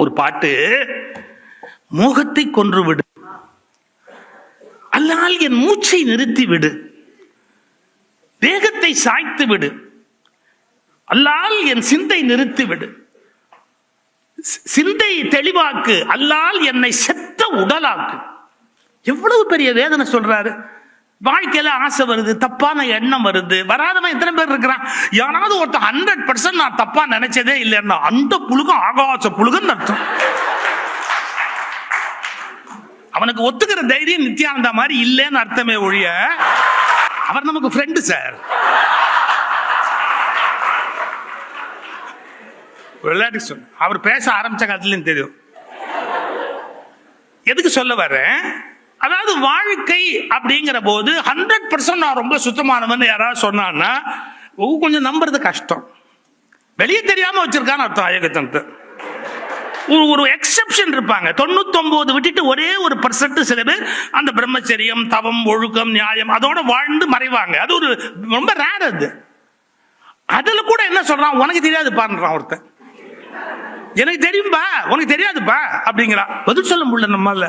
ஒரு பாட்டு மோகத்தை கொன்று விடு அல்லால் என் மூச்சை நிறுத்தி விடு வேகத்தை சாய்த்து விடு அல்லால் என் சிந்தை நிறுத்தி விடு. சிந்தை தெளிவாக்கு அல்லால் என்னை செத்த உடலாக்கு. எவ்வளவு பெரிய வேதனை சொல்றாரு. வாழ்க்கையில ஆசை வருது தப்பான எண்ணம் வருது. வராதவன் எத்தனை பேர் இருக்கிறான்? யாராவது ஒருத்தர் ஹண்ட்ரட் பர்சன்ட் நான் தப்பா நினைச்சதே இல்லைன்னா அந்த புழுகம் ஆகாச புழுகன்னு அர்த்தம். அவனுக்கு ஒத்துக்கிற தைரியம் நித்யானந்தா மாதிரி இல்லைன்னு அர்த்தமே ஒழிய அவர் நமக்கு ஃப்ரெண்டு சார் விளையாட்டு சொன்ன அவர் பேச ஆரம்பிச்ச காலத்துலயும் தெரியும். எதுக்கு சொல்ல வர்றேன் அதாவது வாழ்க்கை அப்படிங்கிற போது ஹண்ட்ரட் பர்சன்ட் நான் ரொம்ப சுத்தமானவன் யாராவது சொன்னான்னா கொஞ்சம் நம்புறது கஷ்டம். வெளியே தெரியாம வச்சிருக்கான்னு அர்த்தம் ஐயகத்தனத்தை ஒரு ஒரு எக்ஸெப்ஷன் இருப்பாங்க. தொண்ணூத்தொன்பது விட்டுட்டு ஒரே ஒரு பர்சன்ட் சில பேர் அந்த பிரம்மச்சரியம் தவம் ஒழுக்கம் நியாயம் அதோட வாழ்ந்து மறைவாங்க. அது ஒரு ரொம்ப ரேர் அது. அதுல கூட என்ன சொல்றான்? உனக்கு தெரியாது பாருன்றான் ஒருத்தன். எனக்கு தெரியும்பா உனக்கு தெரியாதுப்பா அப்படிங்கிறான். பதில் சொல்ல முடியல நம்மளால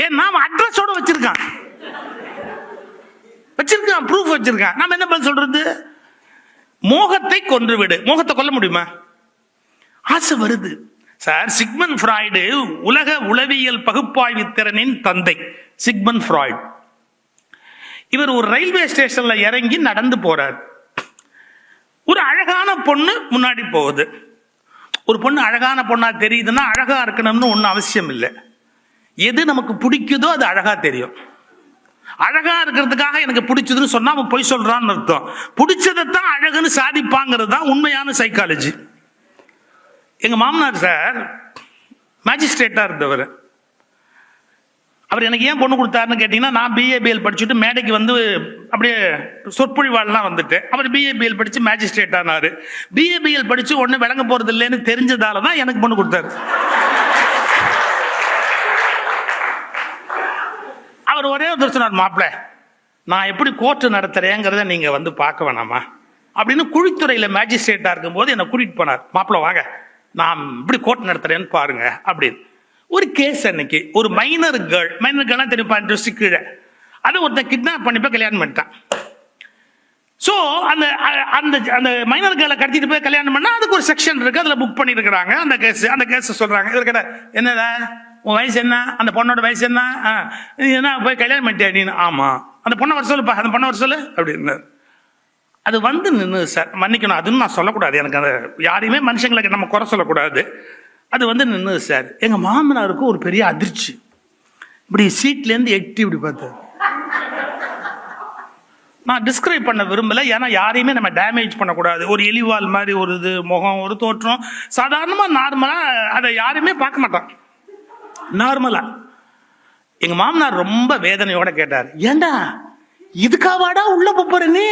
ஏன் நாம் அட்ரஸோட வச்சிருக்கான். வச்சிருக்கான் ப்ரூஃப் வச்சிருக்கான். நாம என்ன பண்ண சொல்றது? மோகத்தை கொன்று விடு. மோகத்தை கொல்ல முடியுமா? ஆசை வருது. சார் சிக்மன் ஃப்ராய்டு உலக உளவியல் பகுப்பாய்வு திறனின் தந்தை சிக்மன் ஃப்ராய்டு. இவர் ஒரு ரயில்வே ஸ்டேஷன்ல இறங்கி நடந்து போறார். ஒரு அழகான பொண்ணு முன்னாடி போகுது. ஒரு பொண்ணு அழகான பொண்ணா தெரியுதுன்னா அழகா இருக்கணும்னு ஒன்றும் அவசியம் இல்லை எது நமக்கு பிடிக்குதோ அது அழகா தெரியும். அழகா இருக்கிறதுக்காக எனக்கு பிடிச்சதுன்னு சொன்னா அவன் பொய் சொல்றான்னு அர்த்தம். பிடிச்சதைத்தான் அழகுன்னு சாதிப்பாங்கிறது தான் உண்மையான சைக்காலஜி எங்க மாமனார் சார் மேஜிஸ்ட்ரேட்டா இருந்தவர். அவர் எனக்கு ஏன் பொண்ணு கொடுத்தாருன்னு கேட்டீங்கன்னா நான் பிஏபிஎல் படிச்சுட்டு மேடைக்கு வந்து அப்படியே சொற்பொழிவாள்லாம் வந்துட்டு அவர் பிஏபிஎல் படிச்சு மேஜிஸ்ட்ரேட் ஆனாரு. பிஏபிஎல் படிச்சு ஒன்றும் விளங்க போறது இல்லைன்னு தெரிஞ்சதால தான் எனக்கு பொண்ணு கொடுத்தாரு. அவர் ஒரே ஒரு சொன்னார் மாப்பிள்ள நான் எப்படி கோர்ட்டு நடத்துறேங்கிறத நீங்க வந்து பார்க்க வேணாமா? அப்படின்னு குழித்துறையில மேஜிஸ்ட்ரேட்டா இருக்கும்போது என்னை கூட்டிட்டு போனார். மாப்பிள்ள வாங்க. நான் இப்படி கோர்ட் நடத்துறேன்னு பாருங்க அப்படின்னு. ஒரு கேஸ் அன்னைக்கு ஒரு மைனர் கேர்ள் மைனர் கேர்ள்னா தெரியும் பதினெட்டு கீழே. அதை ஒருத்தன் கிட்னாப் பண்ணி போய் கல்யாணம் பண்ணிட்டான். ஸோ அந்த அந்த அந்த மைனர் கேர்ளை கடத்திட்டு போய் கல்யாணம் பண்ணா அதுக்கு ஒரு செக்ஷன் இருக்கு அதுல புக் பண்ணிருக்கிறாங்க. அந்த கேஸ் அந்த கேஸ் சொல்றாங்க. இவர் கேட்ட என்னடா? உன் வயசு என்ன? அந்த பொண்ணோட வயசு என்ன? ஆ, நீ என்ன போய் கல்யாணம் பண்ணிட்டியா அப்படின்னு ஆமாம் அந்த பொண்ணை வர சொல்லுப்பா. அந்த பொண்ணை வர சொல்லு அப்படின்னு அது வந்து நின்று சார் மன்னிக்கணும். அதுன்னு நான் சொல்லக்கூடாது. எனக்கு அந்த யாரையுமே மனுஷங்களுக்கு நம்ம குறை சொல்லக்கூடாது. அது வந்து நின்று சார். எங்கள் மாமனாருக்கு ஒரு பெரிய அதிர்ச்சி. இப்படி சீட்லேருந்து எட்டி இப்படி பார்த்தாரு. நான் டிஸ்கிரைப் பண்ண விரும்பலை. ஏன்னா யாரையுமே நம்ம டேமேஜ் பண்ணக்கூடாது. ஒரு எலிவால் மாதிரி ஒரு இது முகம் ஒரு தோற்றம். சாதாரணமாக நார்மலாக அதை யாருமே பார்க்க மாட்டான் நார்மலா எங்க மாமனார் ரொம்ப வேதனையோட கேட்டார் ஏண்டா இதுக்காவாடா உள்ள போறேன்னு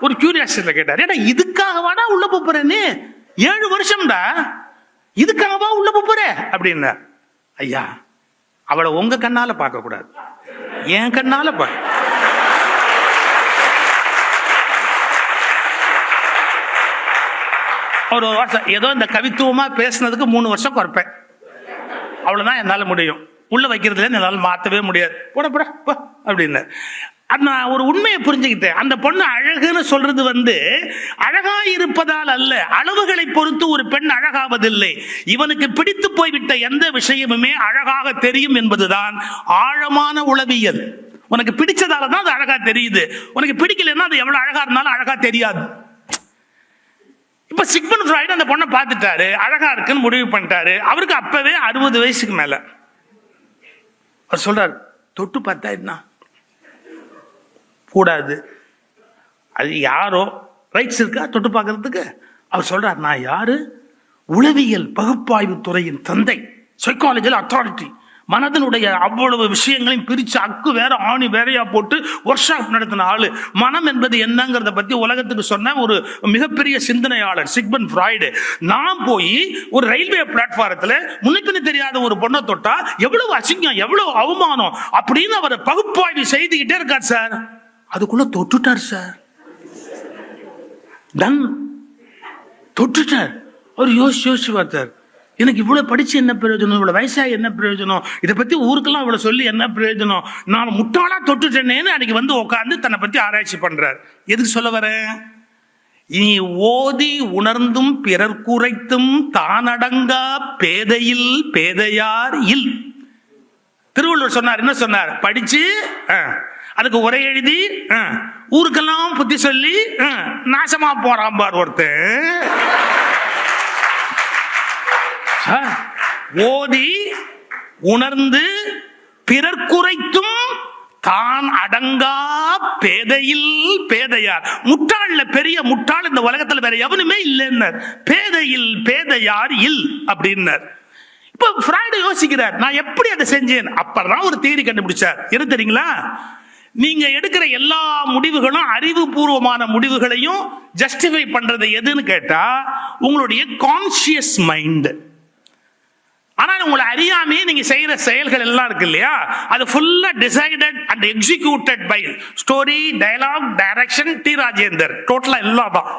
ஒரு கியூரியாசிட்டியில கேட்டார் ஏடா இதுக்காகவாடா உள்ள போறேன்னு ஏழு வருஷம்டா இதுக்காகவா உள்ள போற அப்படின்னார். ஐயா அவளை உங்க கண்ணால பார்க்க கூடாது என் கண்ணால பார்க்க ஒரு வருஷம் ஏதோ இந்த கவித்துவமா பேசுனதுக்கு மூணு வருஷம் குறைப்பேன். அவ்வளவுதான் என்னால முடியும். உள்ள வைக்கிறதுல என்னால மாத்தவே முடியாது. போட போட அப்படின்னு. நான் ஒரு உண்மையை புரிஞ்சுக்கிட்டேன். அந்த பொண்ணு அழகுன்னு சொல்றது வந்து அழகா இருப்பதால் அல்ல அளவுகளை பொறுத்து ஒரு பெண் அழகாவதில்லை. இவனுக்கு பிடித்து போய்விட்ட எந்த விஷயமுமே அழகாக தெரியும் என்பதுதான் ஆழமான உளவியல். உனக்கு பிடிச்சதால தான் அது அழகா தெரியுது. உனக்கு பிடிக்கலைன்னா அது எவ்வளவு அழகா இருந்தாலும் அழகா தெரியாது. இப்ப சிக்மன் ஃப்ராய்டு அந்த பொண்ணை பார்த்துட்டாரு. அழகா இருக்குன்னு முடிவு பண்ணிட்டாரு. அவருக்கு அப்பவே அறுபது வயசுக்கு மேல. அவர் சொல்றாரு தொட்டு பார்த்தா என்ன? கூடாது. அது யாரோ ரைட்ஸ் இருக்கா? தொட்டு பார்க்கறதுக்கு? அவர் சொல்றார் நான் யாரு? உளவியல் பகுப்பாய்வு துறையின் தந்தை சைக்காலஜியில் அத்தாரிட்டி மனதனுடைய அவ்வளவு விஷயங்களையும் பிரிச்சு அக்கு வேற ஆணி வேறையா போட்டு ஒர்க் ஷாப் நடத்தின ஆளு. மனம் என்பது என்னங்கிறத பத்தி உலகத்துக்கு சொன்ன ஒரு மிகப்பெரிய சிந்தனையாளர் சிக்மன் ஃப்ராய்டு. நான் போய் ஒரு ரயில்வே பிளாட்ஃபாரத்தில் முன்னுக்குன்னு தெரியாத ஒரு பொண்ணை தொட்டா எவ்வளவு அசிங்கம் எவ்வளவு அவமானம் அப்படின்னு அவர் பகுப்பாய்வு செய்துகிட்டே இருக்கார் சார். அதுக்குள்ள தொட்டுட்டார் சார். டன் தொட்டுட்டார். அவர் யோசிச்சு யோசிச்சு பார்த்தார். எனக்கு இவ்வளவு படிச்சு என்ன பிரயோஜனம்? இவ்வளவு வயசாக என்ன பிரயோஜனம்? இதை பத்தி ஊருக்கெல்லாம் இவ்வளவு சொல்லி என்ன பிரயோஜனம்? நான் முட்டாளா தொட்டுட்டேனேன்னு அன்னைக்கு வந்து உட்காந்து தன்னை பத்தி ஆராய்ச்சி பண்றாரு. எதுக்கு சொல்ல வரேன்? நீ ஓதி உணர்ந்தும் பிறர் குறைத்தும் தானடங்கா பேதையில் பேதையார் இல். திருவள்ளுவர் சொன்னார் என்ன சொன்னார்? படிச்சு ஆ, அதுக்கு உரை எழுதி ஊருக்கெல்லாம் புத்தி சொல்லி நாசமா போறான் பார் ஒருத்தன். ஓதி உணர்ந்து பிறர் குறைத்தும் தான் அடங்கா பேதையில் பேதையார். முட்டாள்ல பெரிய முட்டாள் இந்த உலகத்துல வேற எவனுமே இல்லைன்னார். பேதையில் பேதையார் இல் அப்படின்னார். இப்ப ஃப்ராய்டு யோசிக்கிறார் நான் எப்படி அதை செஞ்சேன்? அப்பதான் ஒரு தேடி கண்டுபிடிச்சார். என்ன தெரியுங்களா? நீங்க எடுக்கிற எல்லா முடிவுகளும் அறிவுபூர்வமான முடிவுகளையும் ஜஸ்டிஃபை பண்றது எதுன்னு கேட்டா உங்களுடைய கான்சியஸ் மைண்ட் ஆனால் உங்களை அறியாமையே நீங்க செய்யற செயல்கள் எல்லாம் இருக்கு இல்லையா? அது ஃபுல்லா decided and executed by story dialogue direction T Rajendar. டோட்டலா எல்லாம் தான்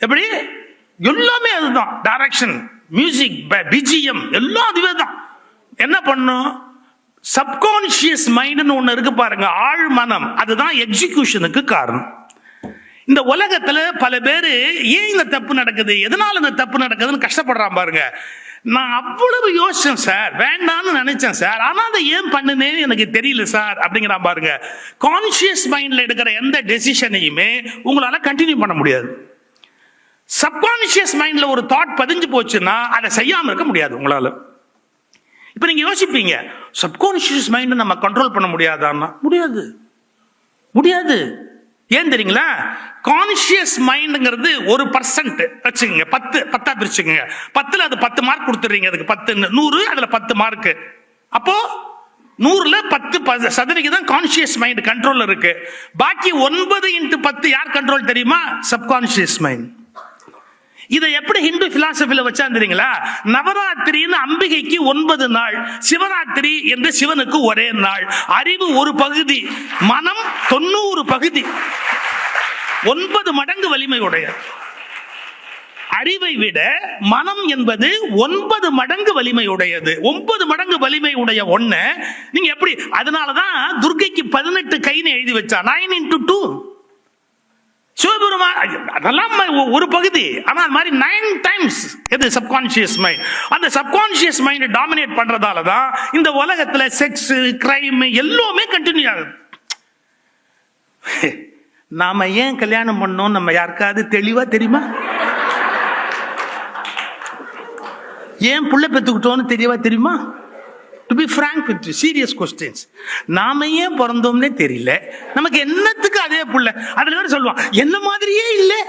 எப்படி? எல்லாமே அதுதான். டைரக்ஷன் மியூசிக் பிஜிஎம் எல்லாம் அதுவே தான். என்ன பண்ணும்? சப்கான்சியஸ் மைண்ட்னு ஒன்று இருக்கு பாருங்க. ஆழ் மனம் அதுதான் எக்ஸிகியூஷனுக்கு காரணம். இந்த உலகத்துல பல பேர் ஏன் இந்த தப்பு நடக்குது? எதனால இந்த தப்பு நடக்குதுன்னு கஷ்டப்படுறான் பாருங்க. நான் அவ்வளவு யோசிச்சேன் சார். வேண்டாம்னு நினைச்சேன் சார். ஆனா அதை ஏன் பண்ணுனேன்னு எனக்கு தெரியல சார் அப்படிங்கிறான் பாருங்க. கான்சியஸ் மைண்ட்ல எடுக்கிற எந்த டெசிஷனையுமே உங்களால கண்டினியூ பண்ண முடியாது. சப்கான்சியஸ் மைண்ட்ல ஒரு தாட் பதிஞ்சு போச்சுன்னா அதை செய்யாம இருக்க முடியாது உங்களால. இப்ப நீங்க யோசிப்பீங்க சப்கான்சியஸ் மைண்ட் நம்ம கண்ட்ரோல் பண்ண முடியாதான்னா? முடியாது. முடியாது. ஏன் தெரியுங்களா? கான்சியஸ் மைண்டுங்கிறது ஒரு பர்சன்ட் வச்சுக்கோங்க பத்து பத்தா பிரிச்சுக்கோங்க. பத்துல அது பத்து மார்க் கொடுத்துறீங்க அதுக்கு பத்து நூறு அதுல பத்து மார்க் அப்போ நூறுல பத்து ப- சதவிகிதம் கான்சியஸ் மைண்ட் கண்ட்ரோல் இருக்கு. பாக்கி ஒன்பது இன்ட்டு பத்து யார் கண்ட்ரோல் தெரியுமா? சப்கான்சியஸ் மைண்ட் இதை எப்படி ஹிந்து பிலாசபில வச்சா தெரியுங்களா? நவராத்திரின்னு அம்பிகைக்கு ஒன்பது நாள் சிவராத்திரி என்று சிவனுக்கு ஒரே நாள். அறிவு ஒரு பகுதி மனம் தொண்ணூறு பகுதி. ஒன்பது மடங்கு வலிமை உடைய அறிவை விட மனம் என்பது ஒன்பது மடங்கு வலிமை உடையது. ஒன்பது மடங்கு வலிமை உடைய ஒண்ணு. நீங்க எப்படி? அதனாலதான் துர்க்கைக்கு பதினெட்டு கைன்னு எழுதி வச்சா நைன் இன்டூ டூ சிவபெருமான் அதெல்லாம் ஒரு பகுதி. ஆனா அது மாதிரி நைன் டைம்ஸ் எது? சப்கான்சியஸ் மைண்ட் அந்த சப்கான்சியஸ் மைண்ட் டாமினேட் பண்றதால தான் இந்த உலகத்துல செக்ஸ் கிரைம் எல்லாமே கண்டினியூ ஆகுது. நாம ஏன் கல்யாணம் பண்ணோம்? நம்ம யாருக்காவது தெளிவா தெரியுமா? ஏன் புள்ள பெத்துக்கிட்டோம்னு தெரியவா தெரியுமா? To be frank with serious questions நாம ஏன் பிறந்தோம்னே தெரியல. நமக்கு என்னத்துக்கு அதே புள்ள? அதுல வேற சொல்லுவான் என்ன மாதிரியே இல்லை.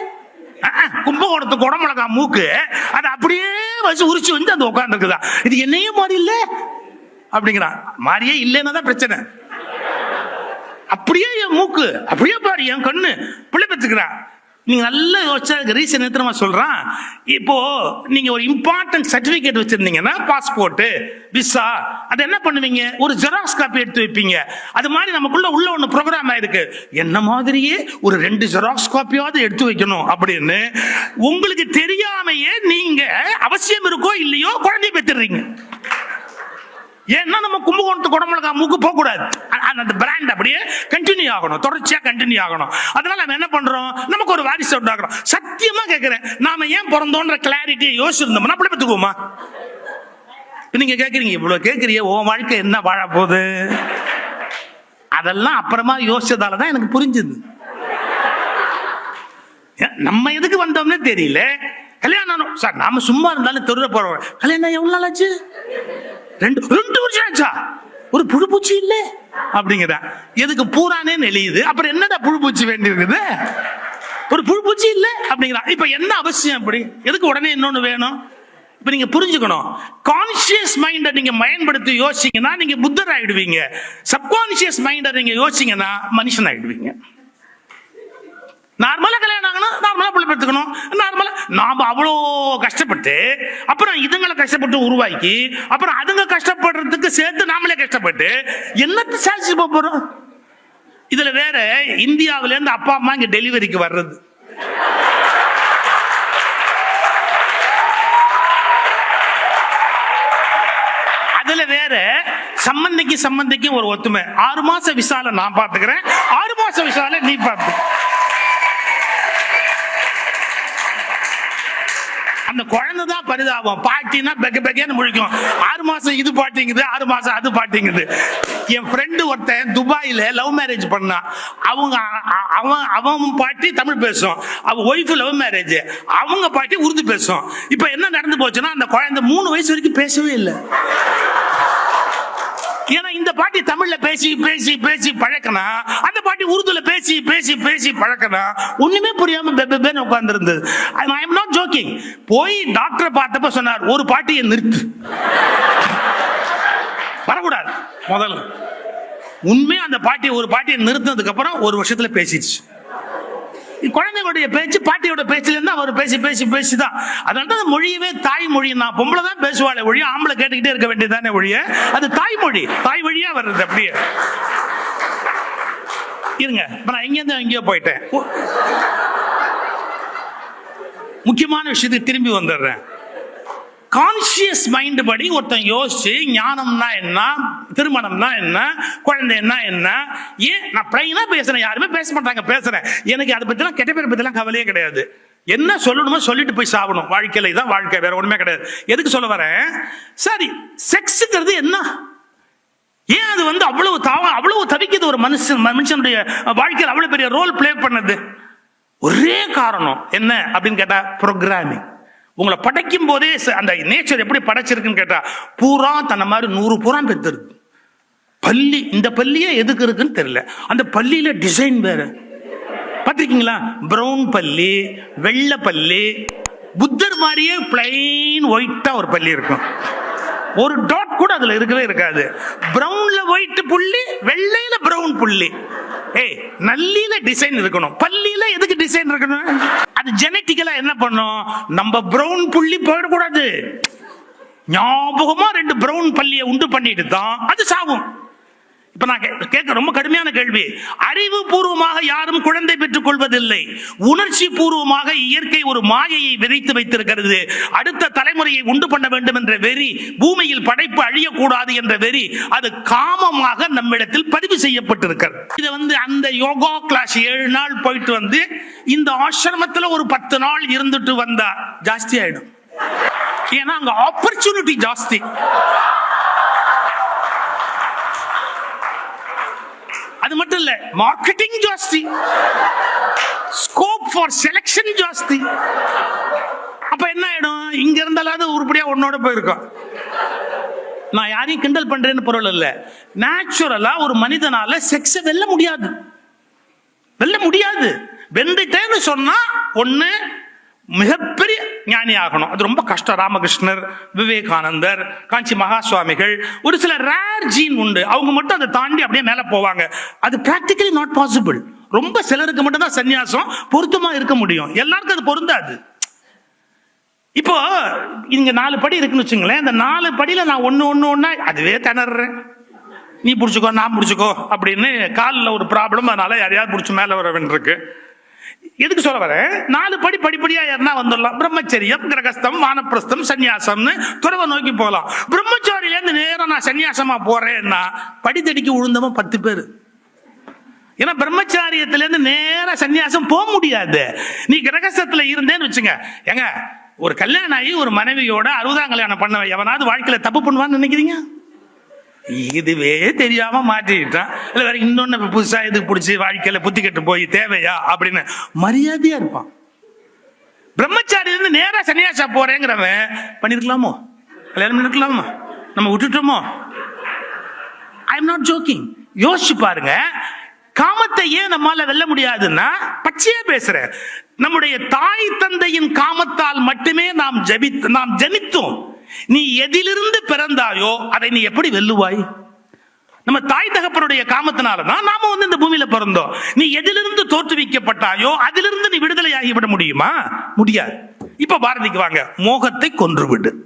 கும்பகோணத்து குடமிளகா மூக்கு அது அப்படியே வச்சு உரிச்சு வந்து அந்த உட்காந்துருக்குதா இது என்னையே மாறி இல்லை? அப்படிங்கிறான். மாறியே இல்லைன்னா தான் பிரச்சனை. அப்படியே என் மூக்கு அப்படியே பாரு என் கண்ணு. பிள்ளை பெற்றுக்கிறான் நீங்க நல்லா யோசிச்சா ரீசன் எத்தனை சொல்றான் இப்போ நீங்க ஒரு இம்பார்ட்டன்ட் சர்டிபிகேட் வச்சிருந்தீங்கன்னா பாஸ்போர்ட் விசா அதை என்ன பண்ணுவீங்க? ஒரு ஜெராக்ஸ் காப்பி எடுத்து வைப்பீங்க. அது மாதிரி நமக்குள்ள உள்ள ஒண்ணு ப்ரோக்ராம் ஆயிருக்கு. என்ன மாதிரியே ஒரு ரெண்டு ஜெராக்ஸ் காப்பியாவது எடுத்து வைக்கணும் அப்படின்னு உங்களுக்கு தெரியாமையே நீங்க அவசியம் இருக்கோ இல்லையோ குழந்தைய பெற்றுறீங்க. ஏன்னா நம்ம கும்பகோணத்து குடமிளகா மூக்கு போக கூடாது அந்த பிராண்ட் அப்படியே கண்டினியூ ஆகணும். தொடர்ச்சியா கண்டினியூ ஆகணும். அதனால நம்ம என்ன பண்றோம்? நமக்கு ஒரு வாரிசு உண்டாக்குறோம். சத்தியமா கேட்கிறேன் நாம ஏன் பிறந்தோன்ற கிளாரிட்டி யோசிச்சிருந்தோம்னா அப்படி பத்துக்குவோமா? நீங்க கேக்குறீங்க இவ்வளவு கேக்குறீங்க உன் வாழ்க்கை என்ன வாழ போகுது? அதெல்லாம் அப்புறமா யோசிச்சதாலதான் எனக்கு புரிஞ்சுது. ஏன், நம்ம எதுக்கு வந்தோம்னே தெரியல. கல்யாணம் சார் நாம சும்மா இருந்தாலும் தெருல போறோம். கல்யாணம் எவ்வளவு நாள் ஆச்சு ரெண்டு ரெண்டு வருஷம் ஆச்சா ஒரு புழு பூச்சி இல்ல? அப்படிங்கிற எதுக்கு பூரானே நெளியுது. அப்புறம் என்னடா புழு பூச்சி வேண்டி இருக்குது ஒரு புழு பூச்சி இல்ல? அப்படிங்கிறான். இப்ப என்ன அவசியம் அப்படி? எதுக்கு உடனே இன்னொன்னு வேணும்? இப்ப நீங்க புரிஞ்சுக்கணும். கான்சியஸ் மைண்ட நீங்க பயன்படுத்தி யோசிச்சீங்கன்னா நீங்க புத்தர் ஆயிடுவீங்க சப்கான்சியஸ் மைண்ட நீங்க யோசிச்சீங்கன்னா மனுஷன் ஆயிடுவீங்க நார்மலா கல்யாணம் ஆகணும் நார்மலா பிள்ளை பெற்றுக்கணும் நார்மலா நாம் அவ்வளோ கஷ்டப்பட்டு அப்புறம் இதுங்களை கஷ்டப்பட்டு உருவாக்கி அப்புறம் அதுங்க கஷ்டப்படுறதுக்கு சேர்த்து நாமளே கஷ்டப்பட்டு என்னத்தை சாதிச்சு போகிறோம் இதில் வேற இந்தியாவிலேருந்து அப்பா அம்மா இங்கே டெலிவரிக்கு வர்றது. அதில் வேற சம்பந்திக்கு சம்பந்திக்கும் ஒரு ஒத்துமை. ஆறு மாச விசால நான் பாத்துக்கிறேன். ஆறு மாச விசால நீ பாத்து அந்த குழந்தை தான் பரிதாபம். பாட்டினா பெக்க பெக்கன்னு முழிக்கும். ஆறு மாசம் இது பாட்டிங்குது ஆறு மாசம் அது பாட்டிங்குது. என் ஃப்ரெண்டு ஒருத்தன் துபாயில லவ் மேரேஜ் பண்ணான். அவங்க அவன் அவன் பாட்டி தமிழ் பேசும். அவன் ஒய்ஃப் லவ் மேரேஜ் அவங்க பாட்டி உருது பேசும். இப்ப என்ன நடந்து போச்சுன்னா அந்த குழந்தை மூணு வயசு வரைக்கும் பேசவே இல்லை. ஏன்னா இந்த பாட்டி தமிழ்ல பேசி பேசி பேசி பழக்கினா பேசி பேசி பேசி பழக்கனா ஒண்ணுமே புரியாம பெபேன்னு உட்கார்ந்து இருந்தது ஐ எம் நாட் ஜோக்கிங் போய் டாக்டரை பார்த்தப்ப சொன்னார் ஒரு பாட்டியை நிறுத்து. வரக்கூடாது. முதல்ல. உண்மையா அந்த பாட்டி ஒரு பாட்டியை நிறுத்தினதுக்கு அப்புறம் ஒரு வருஷத்துல பேசிடுச்சு. குழந்தைகளுடைய பேச்சு பாட்டியோட பேச்சுல இருந்து அவர் பேசி பேசி பேசி தான் அதனால தான் அந்த மொழியவே தாய்மொழி தான் பொம்பளை தான் பேசுவாளே ஒழிய ஆம்பளை கேட்டுக்கிட்டே இருக்க வேண்டியதானே ஒழிய அது தாய்மொழி. தாய் வழியா அப்படியே. இருங்க. இப்ப நான் எங்கேருந்து எங்கேயோ போயிட்டேன். முக்கியமான விஷயத்துக்கு திரும்பி வந்துடுறேன். கான்சியஸ் மைண்ட் படி ஒருத்தன் யோசிச்சு ஞானம்னா என்ன திருமணம்னா என்ன குழந்தைன்னா என்ன ஏன் நான் பிளைனா பேசுறேன் யாருமே பேச மாட்டாங்க பேசுறேன். எனக்கு அதை பத்திலாம் கெட்ட பேர் பத்திலாம் கவலையே கிடையாது. என்ன சொல்லணுமோ சொல்லிட்டு போய் சாகணும் வாழ்க்கையில இதான் வாழ்க்கை வேற ஒண்ணுமே கிடையாது. எதுக்கு சொல்ல வரேன்? சரி செக்ஸுங்கிறது என்ன? ஏன் அது வந்து அவ்வளவு தாவ அவ்வளவு தவிக்குது ஒரு மனுஷன் மனுஷனுடைய வாழ்க்கையில் அவ்வளவு பெரிய ரோல் ப்ளே பண்ணது? ஒரே காரணம் என்ன அப்படின்னு கேட்டா ப்ரோக்ராமிங் உங்களை படைக்கும் போதே ச- அந்த நேச்சர் எப்படி படைச்சிருக்குன்னு கேட்டா பூரா தன்னை மாதிரி நூறு பூரா பெற்றிருக்கு. பள்ளி இந்த பள்ளியே எதுக்கு இருக்குன்னு தெரியல. அந்த பள்ளியில டிசைன் வேற. பார்த்திருக்கீங்களா? ப்ரௌன் பள்ளி வெள்ளை பள்ளி புத்தர் மாதிரியே பிளைன் ஒயிட்டா ஒரு பள்ளி இருக்கும். ஒரு டாட் கூட அதுல இருக்கவே இருக்காது. பிரவுன்ல ஒயிட் புள்ளி வெள்ளையில பிரவுன் புள்ளி. ஏய் நல்லில டிசைன் இருக்கணும். பள்ளியில எதுக்கு டிசைன் இருக்கணும்? அது ஜெனட்டிக்கலா என்ன பண்ணும்? நம்ம பிரவுன் புள்ளி போயிடக்கூடாது. ஞாபகமா ரெண்டு பிரவுன் பள்ளியை உண்டு பண்ணிட்டு தான் அது சாகும். இப்ப நான் கேட்க ரொம்ப கடுமையான கேள்வி. அறிவு பூர்வமாக யாரும் குழந்தை பெற்றுக் கொள்வதில்லை. உணர்ச்சி பூர்வமாக இயற்கை ஒரு மாயையை விதைத்து வைத்திருக்கிறது. அடுத்த தலைமுறையை உண்டு பண்ண வேண்டும் என்ற வெறி பூமியில் படைப்பு அழியக்கூடாது என்ற வெறி அது காமமாக நம்மிடத்தில் பதிவு செய்யப்பட்டிருக்கிறது. இது வந்து அந்த யோகா கிளாஸ் ஏழு நாள் போயிட்டு வந்து இந்த ஆசிரமத்துல ஒரு பத்து நாள் இருந்துட்டு வந்தா ஜாஸ்தி ஆயிடும். ஏன்னா அங்க ஆப்பர்ச்சுனிட்டி ஜாஸ்தி. அது மட்டும் இல்ல மார்க்கெட்டிங் ஜாஸ்தி. ஸ்கோப் ஃபார் செலக்ஷன் ஜாஸ்தி. அப்ப என்ன ஆயிடும்? இங்க இருந்தாலும் உருப்படியா உன்னோட போயிருக்கோம். நான் யாரையும் கிண்டல் பண்றேன்னு பொருள் இல்ல. நேச்சுரலா ஒரு மனிதனால செக்ஸ வெல்ல முடியாது. வெல்ல முடியாது. வெந்துட்டேன்னு சொன்னா ஒண்ணு மிகப்பெரிய ஞானி ஆகணும் அது ரொம்ப கஷ்டம். ராமகிருஷ்ணர் விவேகானந்தர் காஞ்சி மகா சுவாமிகள் ஒரு சில ரேர் ஜீன் உண்டு. அவங்க மட்டும் அதை தாண்டி அப்படியே மேலே போவாங்க. அது ப்ராக்டிக்கலி நாட் பாசிபிள் ரொம்ப சிலருக்கு மட்டும்தான் சன்னியாசம் பொருத்தமாக பொருத்தமா இருக்க முடியும். எல்லாருக்கும் அது பொருந்தாது. இப்போ இங்க நாலு படி இருக்குன்னு வச்சுங்களேன். இந்த நாலு படியில நான் ஒன்னு ஒன்னு ஒன்னா அதுவே திணறேன் நீ புடிச்சுக்கோ நான் புடிச்சுக்கோ அப்படின்னு காலில் ஒரு ப்ராப்ளம் அதனால யாரையாவது புடிச்சு மேலே வர வேண்டியிருக்கு. எதுக்கு சொல்ல வரேன்? நாலு படி படிப்படியா யாருன்னா வந்துடலாம். பிரம்மச்சரியம் கிரகஸ்தம் வானப்பிரஸ்தம் சந்நியாசம்னு துறவை நோக்கி போகலாம். பிரம்மச்சாரியிலேருந்து நேரம் நான் சன்னியாசமா போறேன்னா படித்தடிக்கு உழுந்தவன் பத்து பேர். ஏன்னா பிரம்மச்சாரியத்திலேருந்து இருந்து சன்னியாசம் சந்நியாசம் போக முடியாது. நீ கிரகஸ்தத்துல இருந்தேன்னு வச்சுங்க. ஏங்க ஒரு கல்யாணம் ஆகி ஒரு மனைவியோட அறுபதாம் கல்யாணம் பண்ண எவனாவது வாழ்க்கையில தப்பு பண்ணுவான்னு நினைக்கிறீங்க? இதுவே தெரியாம மாட்டிக்கிட்டான். இல்ல வேற இன்னொன்னு புதுசா இது பிடிச்சி வாழ்க்கையில புத்தி கெட்டு போய் தேவையா அப்படின்னு மரியாதையா இருப்பான். பிரம்மச்சாரி இருந்து நேரா சன்னியாசா போறேங்கிறவன் பண்ணிருக்கலாமோ? கல்யாணம் பண்ணிருக்கலாமா? நம்ம விட்டுட்டோமோ? ஐ எம் நாட் ஜோக்கிங் யோசிச்சு பாருங்க. காமத்தை ஏன் நம்மால வெல்ல முடியாதுன்னா பச்சையா பேசுறேன் நம்முடைய தாய் தந்தையின் காமத்தால் மட்டுமே நாம் ஜபி நாம் ஜனித்தோம். நீ எதிலிருந்து பிறந்தாயோ அதை நீ எப்படி வெல்லுவாய்? நம்ம தாய் தகப்பனுடைய காமத்தினால தான் நாம வந்து இந்த பூமியில பிறந்தோம். நீ எதிலிருந்து தோற்றுவிக்கப்பட்டாயோ அதிலிருந்து நீ விடுதலை ஆகிவிட முடியுமா? முடியாது. இப்ப பாரதிக்கு வாங்க மோகத்தை கொன்றுவிடு